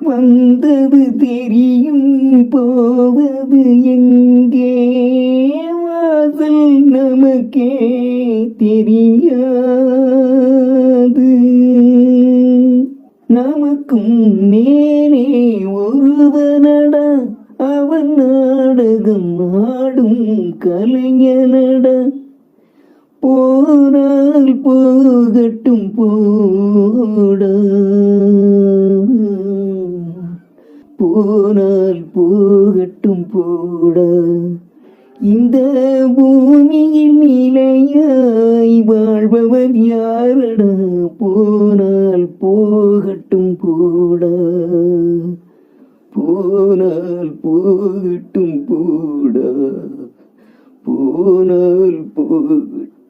வந்தது தெரியும் போவது எங்கே? வாசல் நமக்கே தெரியாது. நமக்கும் மேலே ஒருவனடா அவன் நாடகம் ஆடும் கலைஞனடா. போனால் போகட்டும் போடா. போனால் போகட்டும் போட. இந்த பூமியில் நிலையாய் வாழ்பவர் யாரடா? போனால் போகட்டும் போட. போனால் போகட்டும் போட. போனால் போகட்டும்